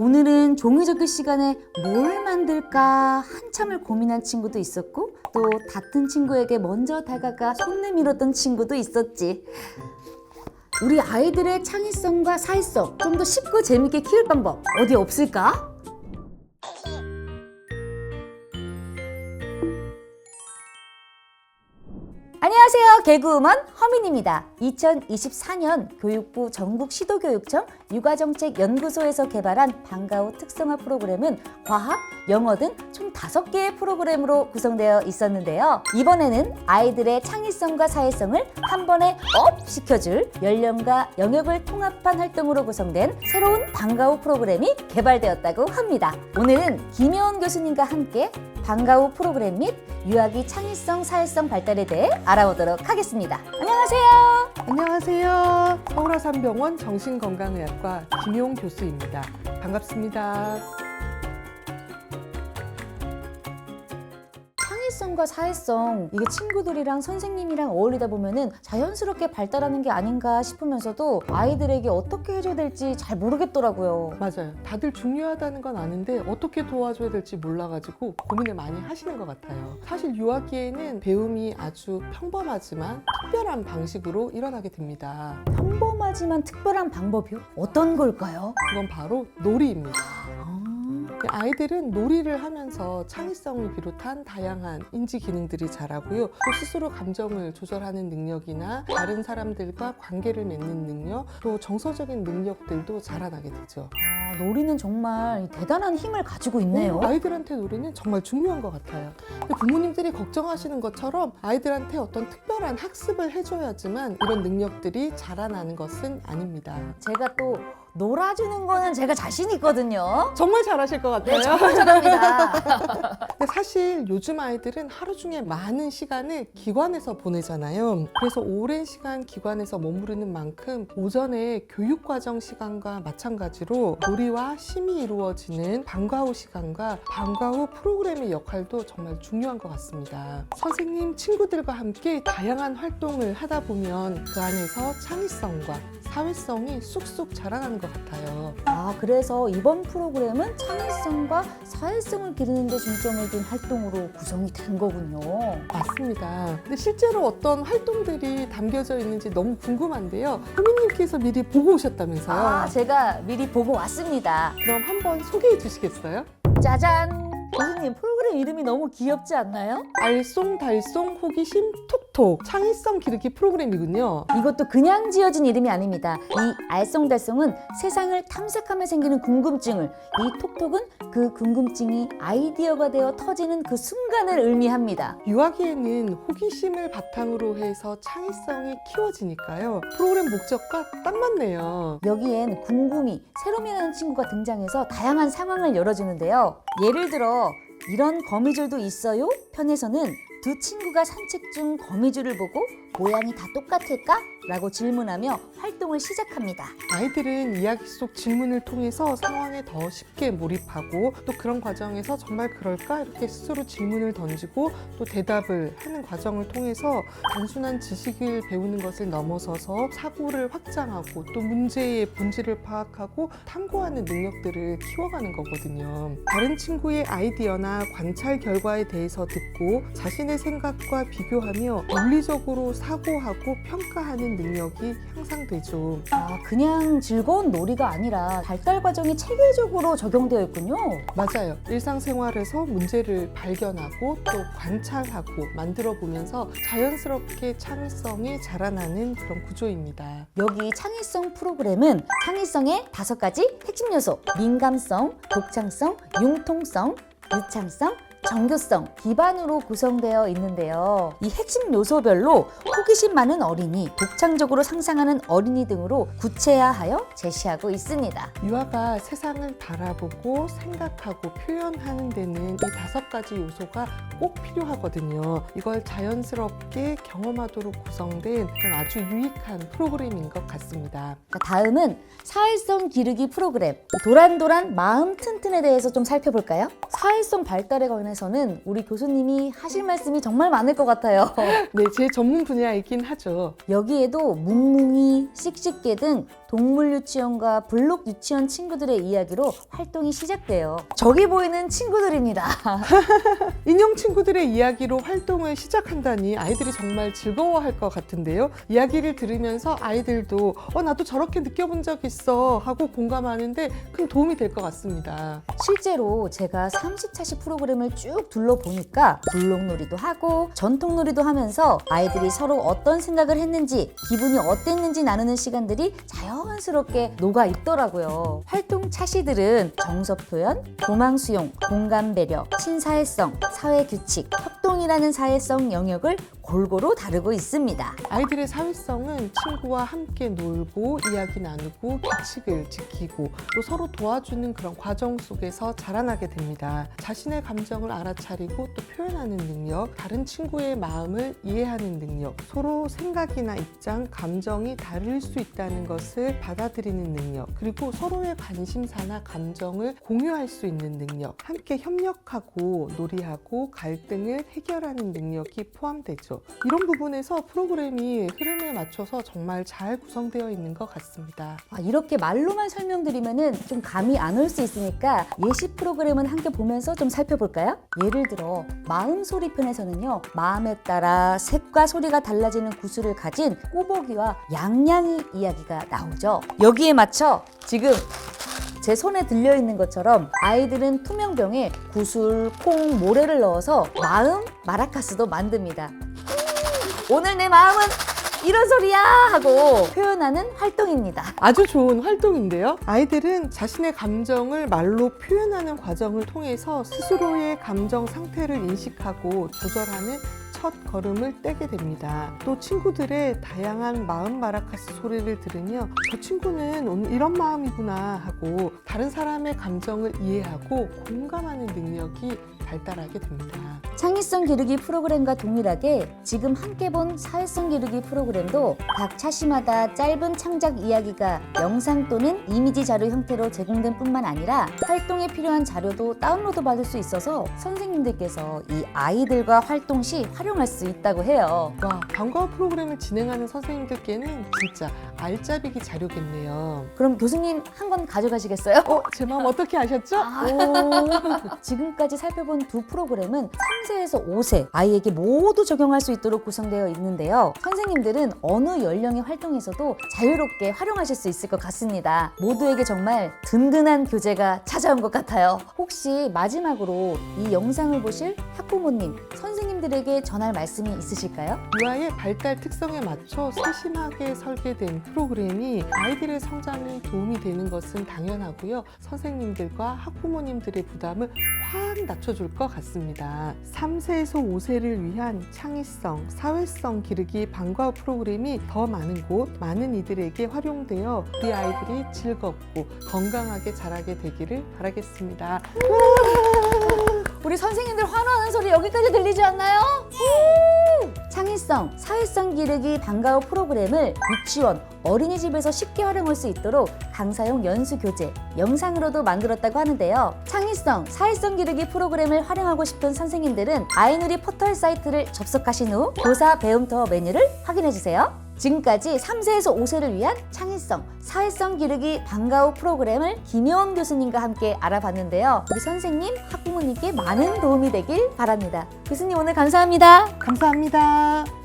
오늘은 종이접기 시간에 뭘 만들까 한참을 고민한 친구도 있었고 또 다툰 친구에게 먼저 다가가 손 내밀었던 친구도 있었지. 우리 아이들의 창의성과 사회성 좀 더 쉽고 재밌게 키울 방법 어디 없을까? 안녕하세요. 개그우먼 허민입니다. 2024년 교육부 전국 시도교육청 육아정책연구소에서 개발한 방과후 특성화 프로그램은 과학, 영어 등총 5개의 프로그램으로 구성되어 있었는데요. 이번에는 아이들의 창의성과 사회성을 한 번에 업 시켜줄 연령과 영역을 통합한 활동으로 구성된 새로운 방과후 프로그램이 개발되었다고 합니다. 오늘은 김효원 교수님과 함께 방과후 프로그램 및 유아기 창의성 사회성 발달에 대해 알아보도록 하겠습니다. 안녕하세요. 안녕하세요. 서울아산병원 정신건강의학과 김용 교수입니다. 반갑습니다. 창의성과 사회성 이게 친구들이랑 선생님이랑 어울리다 보면은 자연스럽게 발달하는 게 아닌가 싶으면서도 아이들에게 어떻게 해줘야 될지 잘 모르겠더라고요. 맞아요. 다들 중요하다는 건 아는데 어떻게 도와줘야 될지 몰라가지고 고민을 많이 하시는 것 같아요. 사실 유아기에는 배움이 아주 평범하지만 특별한 방식으로 일어나게 됩니다. 평범하지만 특별한 방법이요? 어떤 걸까요? 그건 바로 놀이입니다. 아, 아이들은 놀이를 하면서 창의성을 비롯한 다양한 인지 기능들이 자라고요. 또 스스로 감정을 조절하는 능력이나 다른 사람들과 관계를 맺는 능력, 또 정서적인 능력들도 자라나게 되죠. 아, 놀이는 정말 대단한 힘을 가지고 있네요. 어, 아이들한테 놀이는 정말 중요한 것 같아요. 부모님들이 걱정하시는 것처럼 아이들한테 어떤 특별한 학습을 해줘야지만 이런 능력들이 자라나는 것은 아닙니다. 제가 또 놀아주는 거는 제가 자신 있거든요. 정말 잘하실 것 같아요. 네, 정말 잘합니다. 근데 사실 요즘 아이들은 하루 중에 많은 시간을 기관에서 보내잖아요. 그래서 오랜 시간 기관에서 머무르는 만큼 오전에 교육과정 시간과 마찬가지로 놀이 와 심이 이루어지는 방과 후 시간과 방과 후 프로그램의 역할도 정말 중요한 것 같습니다. 선생님, 친구들과 함께 다양한 활동을 하다 보면 그 안에서 창의성과 사회성이 쑥쑥 자라나는 것 같아요. 아, 그래서 이번 프로그램은 창의성과 사회성을 기르는 데 중점을 둔 활동으로 구성이 된 거군요. 맞습니다. 근데 실제로 어떤 활동들이 담겨져 있는지 너무 궁금한데요. 호미님께서 미리 보고 오셨다면서요? 아, 제가 미리 보고 왔습니다. 그럼 한번 소개해 주시겠어요? 짜잔! 교수님, 프로그램 이름이 너무 귀엽지 않나요? 알쏭달쏭 호기심 톡 톡 창의성 기르기 프로그램이군요. 이것도 그냥 지어진 이름이 아닙니다. 이 알쏭달쏭은 세상을 탐색하며 생기는 궁금증을, 이 톡톡은 그 궁금증이 아이디어가 되어 터지는 그 순간을 의미합니다. 유아기에는 호기심을 바탕으로 해서 창의성이 키워지니까요. 프로그램 목적과 딱 맞네요. 여기엔 궁금이, 새로미라는 친구가 등장해서 다양한 상황을 열어주는데요. 예를 들어 이런 거미줄도 있어요? 편에서는 두 친구가 산책 중 거미줄을 보고 모양이 다 똑같을까? 라고 질문하며 활동을 시작합니다. 아이들은 이야기 속 질문을 통해서 상황에 더 쉽게 몰입하고 또 그런 과정에서 정말 그럴까 이렇게 스스로 질문을 던지고 또 대답을 하는 과정을 통해서 단순한 지식을 배우는 것을 넘어서서 사고를 확장하고 또 문제의 본질을 파악하고 탐구하는 능력들을 키워가는 거거든요. 다른 친구의 아이디어나 관찰 결과에 대해서 듣고 자신의 생각과 비교하며 논리적으로 사고하고 평가하는 능력이 향상되죠. 아, 그냥 즐거운 놀이가 아니라 발달 과정이 체계적으로 적용되어 있군요. 맞아요. 일상생활에서 문제를 발견하고 또 관찰하고 만들어 보면서 자연스럽게 창의성이 자라나는 그런 구조입니다. 여기 창의성 프로그램은 창의성의 다섯 가지 핵심 요소 민감성, 독창성, 융통성, 유창성, 정교성 기반으로 구성되어 있는데요. 이 핵심 요소별로 호기심 많은 어린이, 독창적으로 상상하는 어린이 등으로 구체화하여 제시하고 있습니다. 유아가 세상을 바라보고 생각하고 표현하는 데는 이 다섯 가지 요소가 꼭 필요하거든요. 이걸 자연스럽게 경험하도록 구성된 아주 유익한 프로그램인 것 같습니다. 자, 다음은 사회성 기르기 프로그램 도란도란 마음 튼튼에 대해서 좀 살펴볼까요? 사회성 발달에 관한 부분에서는 우리 교수님이 하실 말씀이 정말 많을 것 같아요. 네, 제 전문 분야이긴 하죠. 여기에도 뭉뭉이, 씩씩개 등 동물 유치원과 블록 유치원 친구들의 이야기로 활동이 시작돼요. 저기 보이는 친구들입니다. 인형 친구들의 이야기로 활동을 시작한다니 아이들이 정말 즐거워할 것 같은데요. 이야기를 들으면서 아이들도 어 나도 저렇게 느껴본 적 있어 하고 공감하는데 큰 도움이 될 것 같습니다. 실제로 제가 30차시 프로그램을 쭉 둘러보니까 블록놀이도 하고 전통놀이도 하면서 아이들이 서로 어떤 생각을 했는지 기분이 어땠는지 나누는 시간들이 자연스럽게 녹아 있더라고요. 활동 차시들은 정서 표현, 도망 수용, 공감 배려, 친사회성, 사회 규칙, 협동이라는 사회성 영역을 골고루 다루고 있습니다. 아이들의 사회성은 친구와 함께 놀고 이야기 나누고 규칙을 지키고 또 서로 도와주는 그런 과정 속에서 자라나게 됩니다. 자신의 감정을 알아차리고 또 표현하는 능력, 다른 친구의 마음을 이해하는 능력, 서로 생각이나 입장, 감정이 다를 수 있다는 것을 받아들이는 능력, 그리고 서로의 관심사나 감정을 공유할 수 있는 능력, 함께 협력하고 놀이하고 갈등을 해결하는 능력이 포함되죠. 이런 부분에서 프로그램이 흐름에 맞춰서 정말 잘 구성되어 있는 것 같습니다. 아, 이렇게 말로만 설명드리면은 좀 감이 안 올 수 있으니까 예시 프로그램은 함께 보면서 좀 살펴볼까요? 예를 들어 마음 소리 편에서는요 마음에 따라 색과 소리가 달라지는 구슬을 가진 꼬보기와 양양이 이야기가 나오죠. 여기에 맞춰 지금 제 손에 들려 있는 것처럼 아이들은 투명병에 구슬, 콩, 모래를 넣어서 마음 마라카스도 만듭니다. 오늘 내 마음은 이런 소리야 하고 표현하는 활동입니다. 아주 좋은 활동인데요. 아이들은 자신의 감정을 말로 표현하는 과정을 통해서 스스로의 감정 상태를 인식하고 조절하는 첫 걸음을 떼게 됩니다. 또 친구들의 다양한 마음 마라카스 소리를 들으며 저 친구는 오늘 이런 마음이구나 하고 다른 사람의 감정을 이해하고 공감하는 능력이 발달하게 됩니다. 창의성 기르기 프로그램과 동일하게 지금 함께 본 사회성 기르기 프로그램도 각 차시마다 짧은 창작 이야기가 영상 또는 이미지 자료 형태로 제공된 뿐만 아니라 활동에 필요한 자료도 다운로드 받을 수 있어서 선생님들께서 이 아이들과 활동 시 활용할 수 있다고 해요. 와, 방과후 프로그램을 진행하는 선생님들께는 진짜 알짜배기 자료겠네요. 그럼 교수님 한 권 가져가시겠어요? 어, 제 마음 어떻게 아셨죠? 오. 지금까지 살펴본 두 프로그램은 3세에서 5세 아이에게 모두 적용할 수 있도록 구성되어 있는데요. 선생님들은 어느 연령의 활동에서도 자유롭게 활용하실 수 있을 것 같습니다. 모두에게 정말 든든한 교재가 찾아온 것 같아요. 혹시 마지막으로 이 영상을 보실 학부모님, 선생님들에게 전할 말씀이 있으실까요? 유아의 발달 특성에 맞춰 세심하게 설계된 프로그램이 아이들의 성장에 도움이 되는 것은 당연하고요. 선생님들과 학부모님들의 부담을 확 낮춰줄 것 같습니다. 3세에서 5세를 위한 창의성, 사회성 기르기 방과후 프로그램이 더 많은 곳, 많은 이들에게 활용되어 우리 아이들이 즐겁고 건강하게 자라게 되기를 바라겠습니다. 우리 선생님들 환호하는 소리 여기까지 들리지 않나요? 우! 창의성, 사회성 기르기 방과후 프로그램을 유치원, 어린이집에서 쉽게 활용할 수 있도록 강사용 연수 교재, 영상으로도 만들었다고 하는데요. 창의성, 사회성 기르기 프로그램을 활용하고 싶은 선생님들은 아이누리 포털 사이트를 접속하신 후 교사 배움터 메뉴를 확인해 주세요. 지금까지 3세에서 5세를 위한 창의성, 사회성 기르기 방과후 프로그램을 김효원 교수님과 함께 알아봤는데요. 우리 선생님, 학부모님께 많은 도움이 되길 바랍니다. 교수님 오늘 감사합니다. 감사합니다.